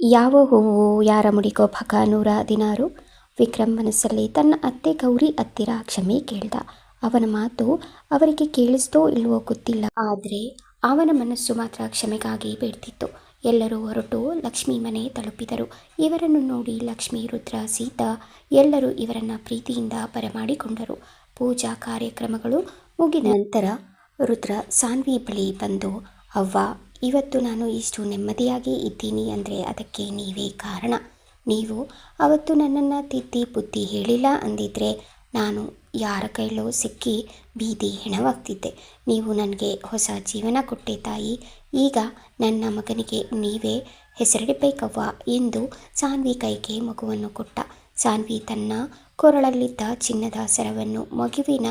ಯಾವ ಹೂವು, ಯಾರ ಮುಡಿಗೋ ಭಗ ನೂರ ಹದಿನಾರು? ವಿಕ್ರಮ್ ಮನಸ್ಸಲ್ಲಿ ತನ್ನ ಅತ್ತೆ ಗೌರಿ ಹತ್ತಿರ ಕ್ಷಮೆ ಕೇಳ್ದ. ಅವನ ಮಾತು ಅವರಿಗೆ ಕೇಳಿಸ್ತೋ ಇಲ್ವೋ ಗೊತ್ತಿಲ್ಲ. ಆದರೆ ಅವನ ಮನಸ್ಸು ಮಾತ್ರ ಕ್ಷಮೆಗಾಗಿ ಬೇಡ್ತಿತ್ತು ಎಲ್ಲರೂ ಹೊರಟು ಲಕ್ಷ್ಮಿ ಮನೆ ತಲುಪಿದರು. ಇವರನ್ನು ನೋಡಿ ಲಕ್ಷ್ಮಿ, ರುದ್ರ, ಸೀತಾ ಎಲ್ಲರೂ ಇವರನ್ನು ಪ್ರೀತಿಯಿಂದ ಬರಮಾಡಿಕೊಂಡರು. ಪೂಜಾ ಕಾರ್ಯಕ್ರಮಗಳು ಮುಗಿದ ನಂತರ ರುದ್ರ ಸಾನ್ವಿ ಬಳಿ ಬಂದು, ಅವ್ವ ಇವತ್ತು ನಾನು ಇಷ್ಟು ನೆಮ್ಮದಿಯಾಗಿ ಇದ್ದೀನಿ ಅಂದರೆ ಅದಕ್ಕೆ ನೀವೇ ಕಾರಣ. ನೀವು ಅವತ್ತು ನನ್ನನ್ನು ತಿದ್ದಿ ಬುದ್ಧಿ ಹೇಳಿಲ್ಲ ಅಂದಿದ್ರೆ ನಾನು ಯಾರ ಕೈಲೋ ಸಿಕ್ಕಿ ಬೀದಿ ಹೆಣವಾಗ್ತಿದ್ದೆ. ನೀವು ನನಗೆ ಹೊಸ ಜೀವನ ಕೊಟ್ಟೆ ತಾಯಿ. ಈಗ ನನ್ನ ಮಗನಿಗೆ ನೀವೇ ಹೆಸರಿಡಬೇಕವ್ವ ಎಂದು ಸಾನ್ವಿ ಕೈಗೆ ಮಗುವನ್ನು ಕೊಟ್ಟ. ಸಾನ್ವಿ ತನ್ನ ಕೊರಳಲ್ಲಿದ್ದ ಚಿನ್ನದ ಸರವನ್ನು ಮಗುವಿನ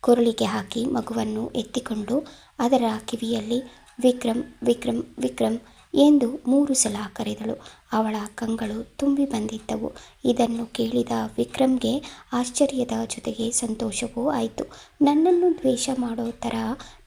ಕೊರಳಿಗೆ ಹಾಕಿ ಮಗುವನ್ನು ಎತ್ತಿಕೊಂಡು ಅದರ ಕಿವಿಯಲ್ಲಿ ವಿಕ್ರಮ್ ವಿಕ್ರಮ್ ವಿಕ್ರಮ್ ಎಂದು ಮೂರು ಸಲ ಕರೆದಳು. ಅವಳ ಕಂಗಳು ತುಂಬಿ ಬಂದಿದ್ದವು. ಇದನ್ನು ಕೇಳಿದ ವಿಕ್ರಮ್ಗೆ ಆಶ್ಚರ್ಯದ ಜೊತೆಗೆ ಸಂತೋಷವೂ ಆಯಿತು. ನನ್ನನ್ನು ದ್ವೇಷ ಮಾಡೋ ಥರ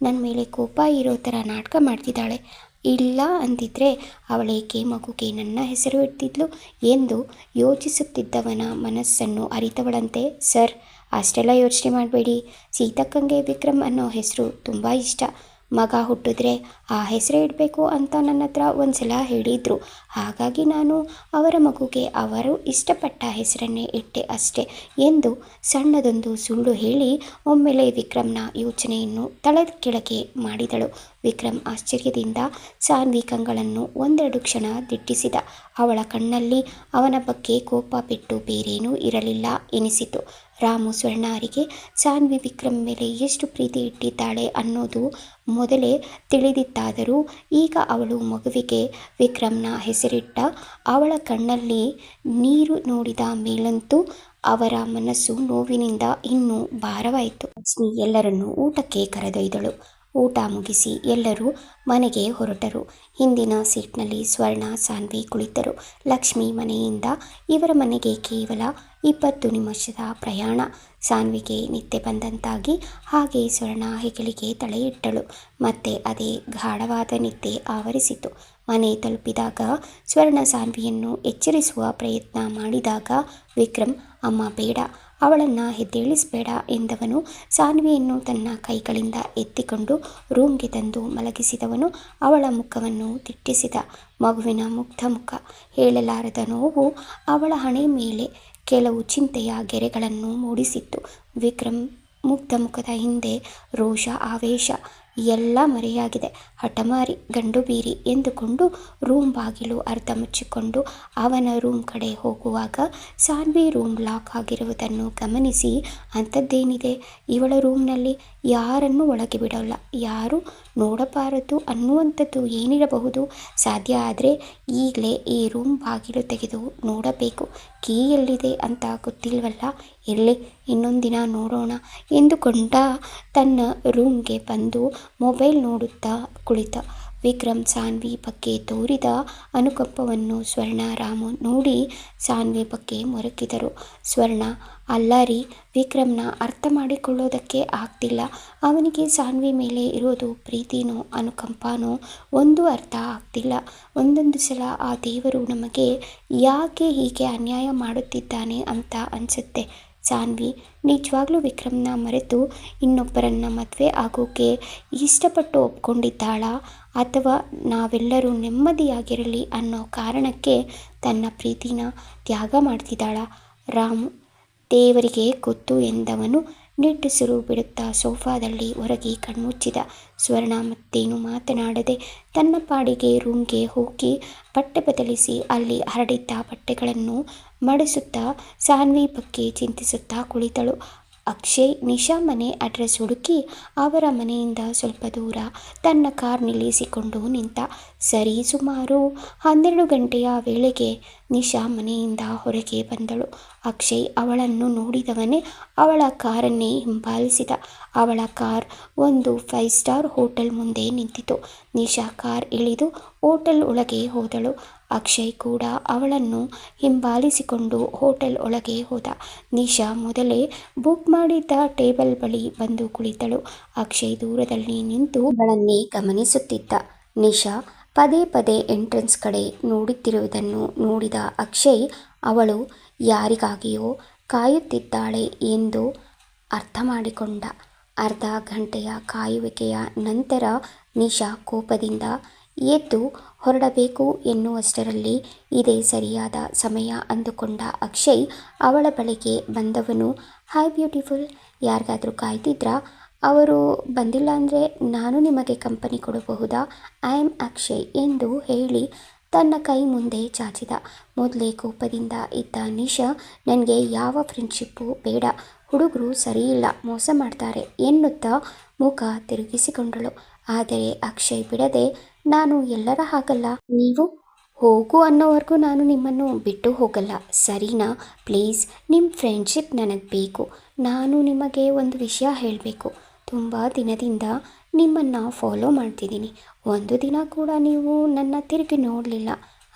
ನನ್ನ ಮೇಲೆ ಕೋಪ ಇರೋ ಥರ ನಾಟಕ ಮಾಡ್ತಿದ್ದಾಳೆ. ಇಲ್ಲ ಅಂದಿದ್ರೆ ಅವಳೇಕೆ ಮಗುಗೆ ನನ್ನ ಹೆಸರು ಇಡ್ತಿದ್ಲು ಎಂದು ಯೋಚಿಸುತ್ತಿದ್ದವನ ಮನಸ್ಸನ್ನು ಅರಿತವಳಂತೆ, ಸರ್, ಅಷ್ಟೆಲ್ಲ ಯೋಚನೆ ಮಾಡಬೇಡಿ. ಸೀತಕ್ಕಂಗೆ ವಿಕ್ರಮ್ ಅನ್ನೋ ಹೆಸರು ತುಂಬ ಇಷ್ಟ. ಮಗ ಹುಟ್ಟಿದ್ರೆ ಆ ಹೆಸರೇ ಇಡಬೇಕು ಅಂತ ನನ್ನ ಹತ್ರ ಒಂದ್ಸಲ ಹೇಳಿದರು. ಹಾಗಾಗಿ ನಾನು ಅವರ ಮಗುಗೆ ಅವರು ಇಷ್ಟಪಟ್ಟ ಹೆಸರನ್ನೇ ಇಟ್ಟೆ ಅಷ್ಟೆ ಎಂದು ಸಣ್ಣದೊಂದು ಸುಳ್ಳು ಹೇಳಿ ಒಮ್ಮೆಲೆ ವಿಕ್ರಮ್ನ ಯೋಚನೆಯನ್ನು ತಳದ ಕೆಳಗೆ ಮಾಡಿದಳು. ವಿಕ್ರಮ್ ಆಶ್ಚರ್ಯದಿಂದ ಸಾನ್ವಿ ಕಂಗಳನ್ನು ಒಂದೆರಡು ಕ್ಷಣ ದಿಟ್ಟಿಸಿದ. ಅವಳ ಕಣ್ಣಲ್ಲಿ ಅವನ ಬಗ್ಗೆ ಕೋಪ ಬಿಟ್ಟು ಬೇರೇನೂ ಇರಲಿಲ್ಲ ಎನಿಸಿತು. ರಾಮು ಸ್ವರ್ಣಾರಿಗೆ, ಸಾನ್ವಿ ವಿಕ್ರಮ್ ಮೇಲೆ ಎಷ್ಟು ಪ್ರೀತಿ ಇಟ್ಟಿದ್ದಾಳೆ ಅನ್ನೋದು ಮೊದಲೇ ತಿಳಿದಿತ್ತಾದರೂ ಈಗ ಅವಳು ಮಗುವಿಗೆ ವಿಕ್ರಮ್ನ ಹೆಸರಿಟ್ಟ ಅವಳ ಕಣ್ಣಲ್ಲಿ ನೀರು ನೋಡಿದ ಮೇಲಂತೂ ಅವರ ಮನಸ್ಸು ನೋವಿನಿಂದ ಇನ್ನೂ ಭಾರವಾಯಿತು. ಲಕ್ಷ್ಮಿ ಎಲ್ಲರನ್ನೂ ಊಟಕ್ಕೆ ಕರೆದೊಯ್ದಳು. ಊಟ ಮುಗಿಸಿ ಎಲ್ಲರೂ ಮನೆಗೆ ಹೊರಟರು. ಹಿಂದಿನ ಸೀಟ್ನಲ್ಲಿ ಸ್ವರ್ಣ, ಸಾನ್ವಿ ಕುಳಿತರು. ಲಕ್ಷ್ಮಿ ಮನೆಯಿಂದ ಇವರ ಮನೆಗೆ ಕೇವಲ ಇಪ್ಪತ್ತು ನಿಮಿಷದ ಪ್ರಯಾಣ. ಸಾನ್ವಿಗೆ ನಿದ್ದೆ ಬಂದಂತಾಗಿ ಹಾಗೆ ಸ್ವರ್ಣ ಹೆಗಲಿಗೆ ತಲೆಯಿಟ್ಟಳು. ಮತ್ತೆ ಅದೇ ಗಾಢವಾದ ನಿದ್ದೆ ಆವರಿಸಿತು. ಮನೆ ತಲುಪಿದಾಗ ಸ್ವರ್ಣ, ಸಾನ್ವಿಯನ್ನು ಎಚ್ಚರಿಸುವ ಪ್ರಯತ್ನ ಮಾಡಿದಾಗ, ವಿಕ್ರಮ್, ಅಮ್ಮ ಬೇಡ. ಅವಳನ್ನು ಎದ್ದೇಳಿಸಬೇಡ ಎಂದವನು ಸಾನ್ವಿಯನ್ನು ತನ್ನ ಕೈಗಳಿಂದ ಎತ್ತಿಕೊಂಡು ರೂಮ್ಗೆ ತಂದು ಮಲಗಿಸಿದವನು ಅವಳ ಮುಖವನ್ನು ತಿಟ್ಟಿಸಿದ. ಮಗುವಿನ ಮುಗ್ಧ ಮುಖ ಹೇಳಲಾರದ ನೋವು ಅವಳ ಹಣೆ ಮೇಲೆ ಕೆಲವು ಚಿಂತೆಯ ಗೆರೆಗಳನ್ನು ಮೂಡಿಸಿತ್ತು. ವಿಕ್ರಮ್ ಮುಗ್ಧ ಮುಖದ ಹಿಂದೆ ರೋಷ, ಆವೇಶ ಎಲ್ಲ ಮರೆಯಾಗಿದೆ. ಹಠಮಾರಿ ಗಂಡು ಬೀರಿ ಎಂದುಕೊಂಡು ರೂಮ್ ಬಾಗಿಲು ಅರ್ಧ ಮುಚ್ಚಿಕೊಂಡು ಅವನ ರೂಮ್ ಕಡೆ ಹೋಗುವಾಗ ಸಾನ್ವಿ ರೂಮ್ ಲಾಕ್ ಆಗಿರುವುದನ್ನು ಗಮನಿಸಿ, ಅಂಥದ್ದೇನಿದೆ? ಇವಳ ರೂಮ್ನಲ್ಲಿ ಯಾರನ್ನು ಒಳಗೆ ಬಿಡೋಲ್ಲ. ಯಾರು ನೋಡಬಾರದು ಅನ್ನುವಂಥದ್ದು ಏನಿರಬಹುದು. ಸಾಧ್ಯ ಆದರೆ ಈಗಲೇ ಈ ರೂಮ್ ಬಾಗಿಲು ತೆಗೆದು ನೋಡಬೇಕು. ಕೀ ಎಲ್ಲಿದೆ ಅಂತ ಗೊತ್ತಿಲ್ವಲ್ಲ? ಇರಲಿ ಇನ್ನೊಂದಿನ ನೋಡೋಣ ಎಂದುಕೊಂಡ ತನ್ನ ರೂಮ್ಗೆ ಬಂದು ಮೊಬೈಲ್ ನೋಡುತ್ತಾ ಕುಳಿತ. ವಿಕ್ರಮ್ ಸಾನ್ವಿ ಬಗ್ಗೆ ತೋರಿದ ಅನುಕಂಪವನ್ನು ಸ್ವರ್ಣ, ರಾಮು ನೋಡಿ ಸಾನ್ವಿ ಬಗ್ಗೆ ಮೊರಕಿದರು. ಸ್ವರ್ಣ, ಅಲ್ಲ ರೀ, ವಿಕ್ರಮ್ನ ಅರ್ಥ ಮಾಡಿಕೊಳ್ಳೋದಕ್ಕೆ ಆಗ್ತಿಲ್ಲ. ಅವನಿಗೆ ಸಾನ್ವಿ ಮೇಲೆ ಇರೋದು ಪ್ರೀತಿನೋ, ಅನುಕಂಪನೋ ಒಂದು ಅರ್ಥ ಆಗ್ತಿಲ್ಲ. ಒಂದೊಂದು ಸಲ ಆ ದೇವರು ನಮಗೆ ಯಾಕೆ ಹೀಗೆ ಅನ್ಯಾಯ ಮಾಡುತ್ತಿದ್ದಾನೆ ಅಂತ ಅನಿಸುತ್ತೆ. ಸಾನ್ವಿ, ನಿಜವಾಗ್ಲೂ ವಿಕ್ರಮ್ನ ಮರೆತು ಇನ್ನೊಬ್ಬರನ್ನ ಮದುವೆ ಆಗೋಕೆ ಇಷ್ಟಪಟ್ಟು ಒಪ್ಕೊಂಡಿದ್ದಾಳಾ? ಅಥವಾ ನಾವೆಲ್ಲರೂ ನೆಮ್ಮದಿಯಾಗಿರಲಿ ಅನ್ನೋ ಕಾರಣಕ್ಕೆ ತನ್ನ ಪ್ರೀತಿನ ತ್ಯಾಗ ಮಾಡ್ತಿದ್ದಾಳ. ರಾಮ್ ದೇವರಿಗೆ ಗೊತ್ತು ಎಂದವನು ನಿಟ್ಟುಸಿರು ಬಿಡುತ್ತಾ ಸೋಫಾದಲ್ಲಿ ಹೊರಗೆ ಕಣ್ಮುಚ್ಚಿದ ಸ್ವರ್ಣ ಮತ್ತೇನು ಮಾತನಾಡದೆ ತನ್ನ ಪಾಡಿಗೆ ರೂಮ್ಗೆ ಹೋಗಿ ಬಟ್ಟೆ ಬದಲಿಸಿ ಅಲ್ಲಿ ಹರಡಿದ್ದ ಬಟ್ಟೆಗಳನ್ನು ಮಡಿಸುತ್ತಾ ಸಾನ್ವಿ ಬಗ್ಗೆ ಚಿಂತಿಸುತ್ತಾ ಕುಳಿತಳು. ಅಕ್ಷಯ್ ನಿಶಾ ಮನೆ ಅಡ್ರೆಸ್ ಹುಡುಕಿ ಅವರ ಮನೆಯಿಂದ ಸ್ವಲ್ಪ ದೂರ ತನ್ನ ಕಾರ್ ನಿಲ್ಲಿಸಿಕೊಂಡು ನಿಂತ, ಸರಿ ಸುಮಾರು ಹನ್ನೆರಡು ಗಂಟೆಯ ವೇಳೆಗೆ ನಿಶಾ ಮನೆಯಿಂದ ಹೊರಗೆ ಬಂದಳು. ಅಕ್ಷಯ್ ಅವಳನ್ನು ನೋಡಿದವನೇ ಅವಳ ಕಾರನ್ನೇ ಹಿಂಬಾಲಿಸಿದ. ಅವಳ ಕಾರ್ ಒಂದು ಫೈವ್ ಸ್ಟಾರ್ ಹೋಟೆಲ್ ಮುಂದೆ ನಿಂತಿತು ನಿಶಾ ಕಾರ್ ಇಳಿದು ಹೋಟೆಲ್ ಒಳಗೆ ಹೋದಳು. ಅಕ್ಷಯ್ ಕೂಡ ಅವಳನ್ನು ಹಿಂಬಾಲಿಸಿಕೊಂಡು ಹೋಟೆಲ್ ಒಳಗೆ ಹೋದ. ನಿಶಾ ಮೊದಲೇ ಬುಕ್ ಮಾಡಿದ್ದ ಟೇಬಲ್ ಬಳಿ ಬಂದು ಕುಳಿತಳು. ಅಕ್ಷಯ್ ದೂರದಲ್ಲಿ ನಿಂತು ಅವಳನ್ನೇ ಗಮನಿಸುತ್ತಿದ್ದ. ನಿಶಾ ಪದೇ ಪದೇ ಎಂಟ್ರೆನ್ಸ್ ಕಡೆ ನೋಡುತ್ತಿರುವುದನ್ನು ನೋಡಿದ ಅಕ್ಷಯ್, ಅವಳು ಯಾರಿಗಾಗಿಯೋ ಕಾಯುತ್ತಿದ್ದಾಳೆ ಎಂದು ಅರ್ಥ ಮಾಡಿಕೊಂಡ ಅರ್ಧ ಗಂಟೆಯ ಕಾಯುವಿಕೆಯ ನಂತರ ನಿಶಾ ಕೋಪದಿಂದ ಎದ್ದು ಹೊರಡಬೇಕು ಎನ್ನುವಷ್ಟರಲ್ಲಿ ಇದೇ ಸರಿಯಾದ ಸಮಯ ಅಂದುಕೊಂಡ ಅಕ್ಷಯ್ ಅವಳ ಬಳಿಗೆ ಬಂದವನು ಹಾಯ್ ಬ್ಯೂಟಿಫುಲ್ ಯಾರಿಗಾದರೂ ಕಾಯ್ತಿದ್ರಾ? ಅವರು ಬಂದಿಲ್ಲ ಅಂದರೆ ನಾನು ನಿಮಗೆ ಕಂಪನಿ ಕೊಡಬಹುದಾ? ಐ ಆಮ್ ಅಕ್ಷಯ್ ಎಂದು ಹೇಳಿ ತನ್ನ ಕೈ ಮುಂದೆ ಚಾಚಿದ. ಮೊದಲೇ ಕೋಪದಿಂದ ಇದ್ದ ನಿಶಾ ನನಗೆ ಯಾವ ಫ್ರೆಂಡ್ಶಿಪ್ಪು ಬೇಡ. ಹುಡುಗರು ಸರಿಯಿಲ್ಲ. ಮೋಸ ಮಾಡ್ತಾರೆ ಎನ್ನುತ್ತಾ ಮುಖ ತಿರುಗಿಸಿಕೊಂಡಳು. ಆದರೆ ಅಕ್ಷಯ್ ಬಿಡದೆ ನಾನು ಎಲ್ಲರ ಹಾಗಲ್ಲ. ನೀವು ಹೋಗು ಅನ್ನೋವರೆಗೂ ನಾನು ನಿಮ್ಮನ್ನು ಬಿಟ್ಟು ಹೋಗಲ್ಲ. ಸರಿನಾ, ಪ್ಲೀಸ್ ನಿಮ್ಮ ಫ್ರೆಂಡ್ಶಿಪ್ ನನಗೆ ಬೇಕು. ನಾನು ನಿಮಗೆ ಒಂದು ವಿಷಯ ಹೇಳಬೇಕು. ತುಂಬ ದಿನದಿಂದ ನಿಮ್ಮನ್ನು ಫಾಲೋ ಮಾಡ್ತಿದ್ದೀನಿ. ಒಂದು ದಿನ ಕೂಡ ನೀವು ನನ್ನ ತಿರುಗಿ ನೋಡಲಿಲ್ಲ.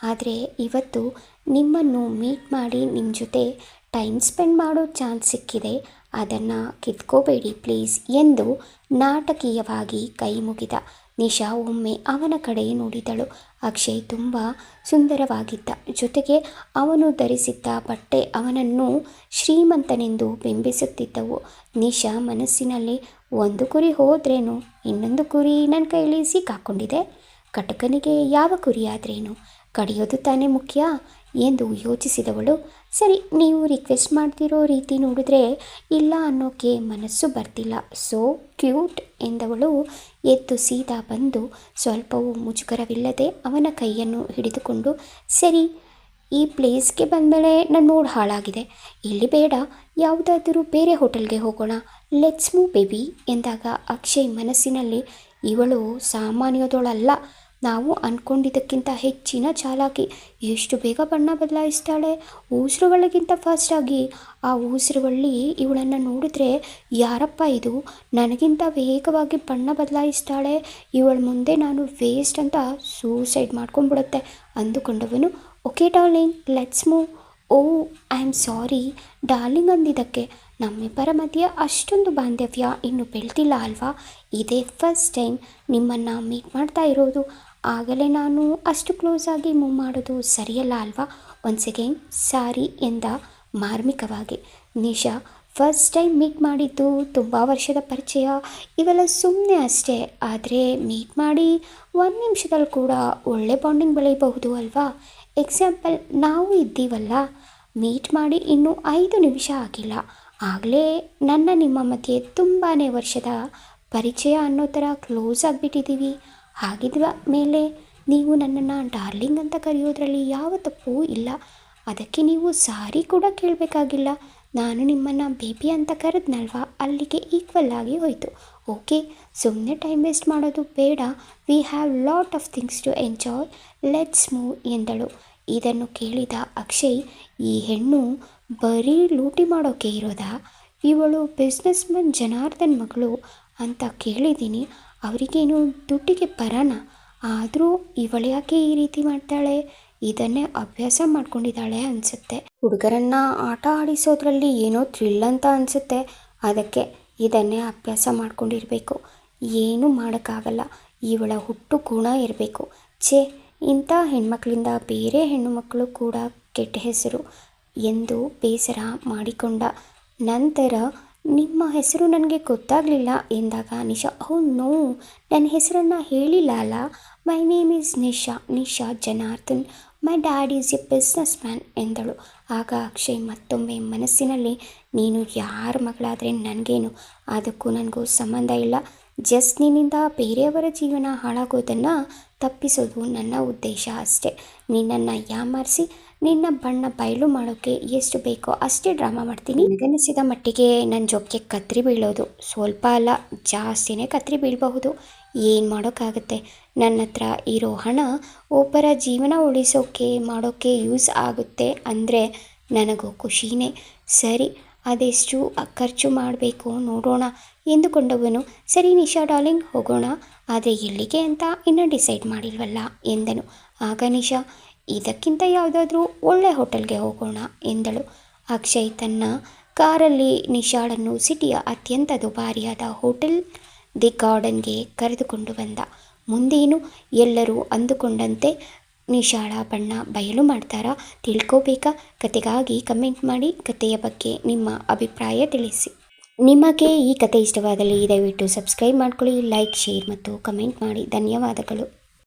ಆದರೆ ಇವತ್ತು ನಿಮ್ಮನ್ನು ಮೀಟ್ ಮಾಡಿ ನಿಮ್ಮ ಜೊತೆ ಟೈಮ್ ಸ್ಪೆಂಡ್ ಮಾಡೋ ಚಾನ್ಸ್ ಸಿಕ್ಕಿದೆ, ಅದನ್ನು ಕಿತ್ಕೋಬೇಡಿ ಪ್ಲೀಸ್ ಎಂದು ನಾಟಕೀಯವಾಗಿ ಕೈ ಮುಗಿದ ನಿಶಾ ಒಮ್ಮೆ ಅವನ ಕಡೆ ನೋಡಿದಳು. ಅಕ್ಷಯ್ ತುಂಬ ಸುಂದರವಾಗಿದ್ದ ಜೊತೆಗೆ ಅವನು ಧರಿಸಿದ್ದ ಬಟ್ಟೆ ಅವನನ್ನು ಶ್ರೀಮಂತನೆಂದು ಬಿಂಬಿಸುತ್ತಿದ್ದವು. ನಿಶಾ ಮನಸ್ಸಿನಲ್ಲಿ, ಒಂದು ಕುರಿ ಹೋದ್ರೇನು? ಇನ್ನೊಂದು ಕುರಿ ನನ್ನ ಕೈಲಿ ಸಿಕ್ಕಾಕೊಂಡಿದೆ. ಕಟಕನಿಗೆ ಯಾವ ಕುರಿಯಾದ್ರೇನು ಕಡಿಯೋದು ತಾನೇ ಮುಖ್ಯ? ಎಂದು ಯೋಚಿಸಿದವಳು. ಸರಿ, ನೀವು ರಿಕ್ವೆಸ್ಟ್ ಮಾಡ್ತಿರೋ ರೀತಿ ನೋಡಿದ್ರೆ ಇಲ್ಲ ಅನ್ನೋಕ್ಕೆ ಮನಸ್ಸು ಬರ್ತಿಲ್ಲ. ಸೋ ಕ್ಯೂಟ್ ಎಂದವಳು ಎದ್ದು ಸೀದಾ ಬಂದು ಸ್ವಲ್ಪವೂ ಮುಜುಗರವಿಲ್ಲದೆ ಅವನ ಕೈಯನ್ನು ಹಿಡಿದುಕೊಂಡು, ಸರಿ, ಈ ಪ್ಲೇಸ್ಗೆ ಬಂದಮೇಲೆ ನನ್ನ ಮೂಡ್ ಹಾಳಾಗಿದೆ. ಇಲ್ಲಿ ಬೇಡ, ಯಾವುದಾದರೂ ಬೇರೆ ಹೋಟೆಲ್ಗೆ ಹೋಗೋಣ. ಲೆಟ್ಸ್ ಮೂ ಬೇಬಿ ಎಂದಾಗ ಅಕ್ಷಯ್ ಮನಸ್ಸಿನಲ್ಲಿ, ಇವಳು ಸಾಮಾನ್ಯದೋಳಲ್ಲ ನಾವು ಅಂದ್ಕೊಂಡಿದ್ದಕ್ಕಿಂತ ಹೆಚ್ಚಿನ ಚಾಲಾಕಿ. ಎಷ್ಟು ಬೇಗ ಬಣ್ಣ ಬದಲಾಯಿಸ್ತಾಳೆ? ಊಸರುಗಳಿಗಿಂತ ಫಾಸ್ಟಾಗಿ. ಆ ಊಸರುವಳ್ಳಿ ಇವಳನ್ನು ನೋಡಿದ್ರೆ, ಯಾರಪ್ಪ ಇದು? ನನಗಿಂತ ವೇಗವಾಗಿ ಬಣ್ಣ ಬದಲಾಯಿಸ್ತಾಳೆ. ಇವಳ ಮುಂದೆ ನಾನು ವೇಸ್ಟ್ ಅಂತ ಸೂಸೈಡ್ ಮಾಡ್ಕೊಂಡ್ಬಿಡುತ್ತೆ. ಅಂದುಕೊಂಡವನು okay darling let's move oh I am sorry darling ಅಂದಿದ್ದಕ್ಕೆ. ನಮ್ಮಿಬ್ಬರ ಮಧ್ಯೆ ಅಷ್ಟೊಂದು ಬಾಂಧವ್ಯ ಇನ್ನು ಬೆಳೆದಿಲ್ಲ ಅಲ್ವಾ? ಇದೇ ಫಸ್ಟ್ ಟೈಮ್ ನಿಮ್ಮನ್ನು ಮೀಟ್ ಮಾಡ್ತಾ ಇರೋದು. ಆಗಲೇ ನಾನು ಅಷ್ಟು ಕ್ಲೋಸ್ ಆಗಿ ಮೂವ್ ಮಾಡೋದು ಸರಿಯಲ್ಲ ಅಲ್ವಾ? ಒನ್ಸ್ ಅಗೇನ್ ಸಾರಿ ಎಂದ ಮಾರ್ಮಿಕವಾಗಿ. ನಿಶಾ ಫಸ್ಟ್ ಟೈಮ್ ಮೀಟ್ ಮಾಡಿದ್ದು ತುಂಬ ವರ್ಷದ ಪರಿಚಯ. ಇವೆಲ್ಲ ಸುಮ್ಮನೆ ಅಷ್ಟೇ, ಆದರೆ ಮೀಟ್ ಮಾಡಿ ಒಂದು ನಿಮಿಷದಲ್ಲಿ ಕೂಡ ಒಳ್ಳೆ ಬಾಂಡಿಂಗ್ ಬೆಳೆಯಬಹುದು ಅಲ್ವಾ? ಎಕ್ಸಾಂಪಲ್ ನಾವು ಇದ್ದೀವಲ್ಲ. ಮೀಟ್ ಮಾಡಿ ಇನ್ನೂ ಐದು ನಿಮಿಷ ಆಗಿಲ್ಲ. ಆಗಲೇ ನನ್ನ ನಿಮ್ಮ ಮಧ್ಯೆ ತುಂಬಾ ವರ್ಷದ ಪರಿಚಯ ಅನ್ನೋ ಥರ ಕ್ಲೋಸ್ ಆಗಿಬಿಟ್ಟಿದ್ದೀವಿ. ಹಾಗಿದ್ವ ಮೇಲೆ ನೀವು ನನ್ನನ್ನು ಡಾರ್ಲಿಂಗ್ ಅಂತ ಕರೆಯೋದ್ರಲ್ಲಿ ಯಾವ ತಪ್ಪು ಇಲ್ಲ. ಅದಕ್ಕೆ ನೀವು ಸಾರಿ ಕೂಡ ಕೇಳಬೇಕಾಗಿಲ್ಲ. ನಾನು ನಿಮ್ಮನ್ನು ಬೇಬಿ ಅಂತ ಕರೆದ್ನಲ್ವಾ? ಅಲ್ಲಿಗೆ ಈಕ್ವಲ್ ಆಗಿ ಹೋಯಿತು. ಓಕೆ ಸುಮ್ಮನೆ ಟೈಮ್ ವೇಸ್ಟ್ ಮಾಡೋದು ಬೇಡ. We have lot of things to enjoy let's move ಎಂದಳು. ಇದನ್ನು ಕೇಳಿದ ಅಕ್ಷಯ್, ಈ ಹೆಣ್ಣು ಬರೀ ಲೂಟಿ ಮಾಡೋಕೆ ಇರೋದಾ? ಇವಳು ಬಿಸ್ನೆಸ್ ಮನ್ ಜನಾರ್ದನ್ ಮಗಳು ಅಂತ ಕೇಳಿದ್ದೀನಿ. ಅವರಿಗೇನು ದುಡ್ಡಿಗೆ ಬರೋಣ ಆದರೂ ಇವಳು ಯಾಕೆ ಈ ರೀತಿ ಮಾಡ್ತಾಳೆ? ಇದನ್ನೇ ಅಭ್ಯಾಸ ಮಾಡ್ಕೊಂಡಿದ್ದಾಳೆ ಅನಿಸುತ್ತೆ. ಹುಡುಗರನ್ನ ಆಟ ಆಡಿಸೋದ್ರಲ್ಲಿ ಏನೋ ಥ್ರಿಲ್ ಅಂತ ಅನಿಸುತ್ತೆ. ಅದಕ್ಕೆ ಇದನ್ನೇ ಅಭ್ಯಾಸ ಮಾಡ್ಕೊಂಡಿರಬೇಕು. ಏನೂ ಮಾಡೋಕ್ಕಾಗಲ್ಲ. ಇವಳ ಹುಟ್ಟು ಗುಣ ಇರಬೇಕು. ಛೇ, ಇಂಥ ಹೆಣ್ಮಕ್ಳಿಂದ ಬೇರೆ ಹೆಣ್ಣುಮಕ್ಕಳು ಕೂಡ ಕೆಟ್ಟ ಹೆಸರು ಎಂದು ಬೇಸರ ಮಾಡಿಕೊಂಡ ನಂತರ ನಿಮ್ಮ ಹೆಸರು ನನಗೆ ಗೊತ್ತಾಗಲಿಲ್ಲ ಎಂದಾಗ ನಿಶಾ ಓ ನೋ, ನನ್ನ ಹೆಸರನ್ನು ಹೇಳಿಲ್ಲ ಅಲ್ಲ. My name is Nisha Nisha Janardhan. My dad is a businessman ಎಂದಳು. ಆಗ ಅಕ್ಷಯ್ ಮತ್ತೊಮ್ಮೆ ಮನಸ್ಸಿನಲ್ಲಿ, ನೀನು ಯಾರ ಮಗಳಾದರೆ ನನಗೇನು? ಅದಕ್ಕೂ ನನಗೂ ಸಂಬಂಧ ಇಲ್ಲ. ಜಸ್ಟ್ ನಿನ್ನಿಂದ ಬೇರೆಯವರ ಜೀವನ ಹಾಳಾಗೋದನ್ನು ತಪ್ಪಿಸೋದು ನನ್ನ ಉದ್ದೇಶ ಅಷ್ಟೇ. ನಿನ್ನನ್ನು ಯಾಮಾರಿಸಿ ನಿನ್ನ ಬಣ್ಣ ಬಯಲು ಮಾಡೋಕ್ಕೆ ಎಷ್ಟು ಬೇಕೋ ಅಷ್ಟೇ ಡ್ರಾಮಾ ಮಾಡ್ತೀನಿ. ನಿಗನಿಸಿದ ಮಟ್ಟಿಗೆ ನನ್ನ ಜೊಬ್ಗೆ ಕತ್ರಿ ಬೀಳೋದು. ಸ್ವಲ್ಪ ಅಲ್ಲ, ಜಾಸ್ತಿನೇ ಕತ್ರಿ ಬೀಳಬಹುದು. ಏನು ಮಾಡೋಕ್ಕಾಗುತ್ತೆ ನನ್ನ ಹತ್ರ ಇರೋ ಹಣ ಒಬ್ಬರ ಜೀವನ ಉಳಿಸೋಕ್ಕೆ ಮಾಡೋಕ್ಕೆ ಯೂಸ್ ಆಗುತ್ತೆ ಅಂದರೆ ನನಗೂ ಖುಷಿನೇ. ಸರಿ ಅದೆಷ್ಟು ಖರ್ಚು ಮಾಡಬೇಕು ನೋಡೋಣ ಎಂದುಕೊಂಡವನು, ಸರಿ ನಿಶಾ ಡಾರ್ಲಿಂಗ್, ಹೋಗೋಣ. ಆದರೆ ಎಲ್ಲಿಗೆ ಅಂತ ಇನ್ನೂ ಡಿಸೈಡ್ ಮಾಡಿಲ್ವಲ್ಲ, ಎಂದನು. ಆಗ ನಿಶಾ, ಇದಕ್ಕಿಂತ ಯಾವುದಾದ್ರೂ ಒಳ್ಳೆ ಹೋಟೆಲ್ಗೆ ಹೋಗೋಣ, ಎಂದಳು. ಅಕ್ಷಯ್ ತನ್ನ ಕಾರಲ್ಲಿ ನಿಶಾಳನ್ನು ಸಿಟಿಯ ಅತ್ಯಂತ ದುಬಾರಿಯಾದ ಹೋಟೆಲ್ ದಿ ಗಾರ್ಡನ್ಗೆ ಕರೆದುಕೊಂಡು ಬಂದ. ಮುಂದೇನು ಎಲ್ಲರೂ ಅಂದುಕೊಂಡಂತೆ ನಿಶಾಳ ಬಣ್ಣ ಬಯಲು ಮಾಡ್ತಾರಾ ತಿಳ್ಕೋಬೇಕಾ? ಕತೆಗಾಗಿ ಕಮೆಂಟ್ ಮಾಡಿ ಕತೆಯ ಬಗ್ಗೆ ನಿಮ್ಮ ಅಭಿಪ್ರಾಯ ತಿಳಿಸಿ. ನಿಮಗೆ ಈ ಕತೆ ಇಷ್ಟವಾದಲ್ಲಿ ದಯವಿಟ್ಟು ಸಬ್ಸ್ಕ್ರೈಬ್ ಮಾಡ್ಕೊಳ್ಳಿ ಲೈಕ್ ಶೇರ್ ಮತ್ತು ಕಮೆಂಟ್ ಮಾಡಿ. ಧನ್ಯವಾದಗಳು.